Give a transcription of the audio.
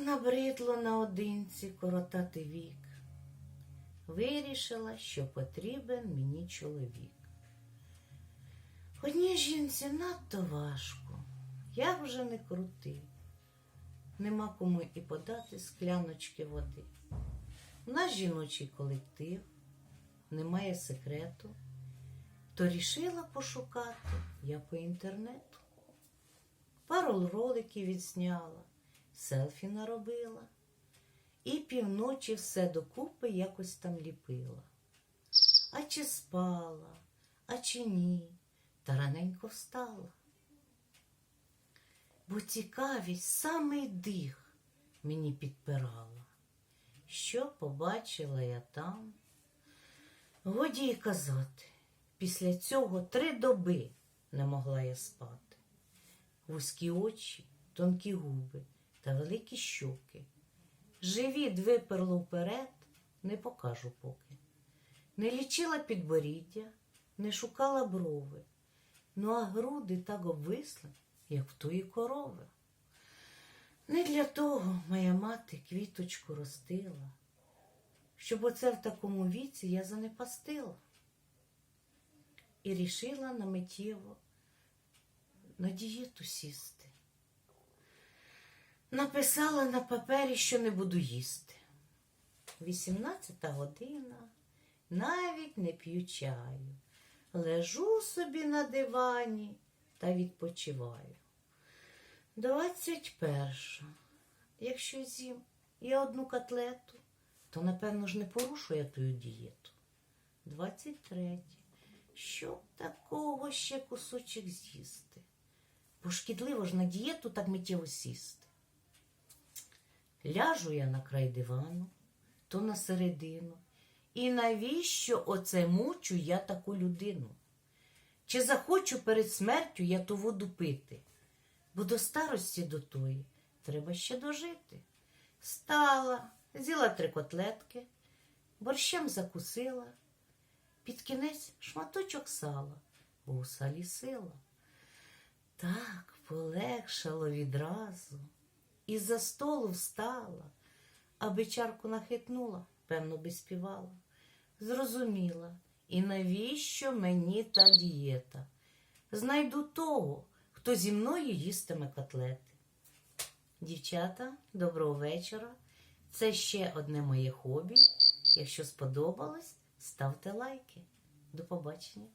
Набридло наодинці коротати вік. Вирішила, що потрібен мені чоловік. Одній жінці надто важко, як вже не крути. Нема кому і подати скляночки води. У нас жіночий колектив, немає секрету, то рішила пошукати я по інтернету. Пару роликів відсняла, селфі наробила і півночі все докупи якось там ліпила. А чи спала, а чи ні, та раненько встала. Бо цікавість самий дих мені підпирала. Що побачила я там? Годі й казати, після цього три доби не могла я спати. Вузькі очі, тонкі губи та великі щоки. Живіт виперло вперед, не покажу поки. Не лічила підборіддя, не шукала брови, ну а груди так обвисли, як в тої корови. Не для того моя мати квіточку ростила, щоб оце в такому віці я занепастила. І рішила на миттєво на дієту сісти. Написала на папері, що не буду їсти. Вісімнадцята година, навіть не п'ю чаю. Лежу собі на дивані та відпочиваю. Двадцять перша. Якщо з'їм я одну котлету, то напевно ж не порушу я тую дієту. Двадцять третє. Щоб такого ще кусочок з'їсти. Бо шкідливо ж на дієту так миттєво сісти. Ляжу я на край дивану, то на середину. І навіщо оце мучу я таку людину? Чи захочу перед смертю я ту воду пити? Бо до старості до тої треба ще дожити. Стала, з'їла три котлетки, борщем закусила, під кінець шматочок сала, бо у салі сила. Так полегшало відразу, і за столу встала, аби чарку нахитнула, певно, би співала. Зрозуміла, і навіщо мені та дієта? Знайду того, хто зі мною їстиме котлети. Дівчата, доброго вечора. Це ще одне моє хобі. Якщо сподобалось, ставте лайки. До побачення.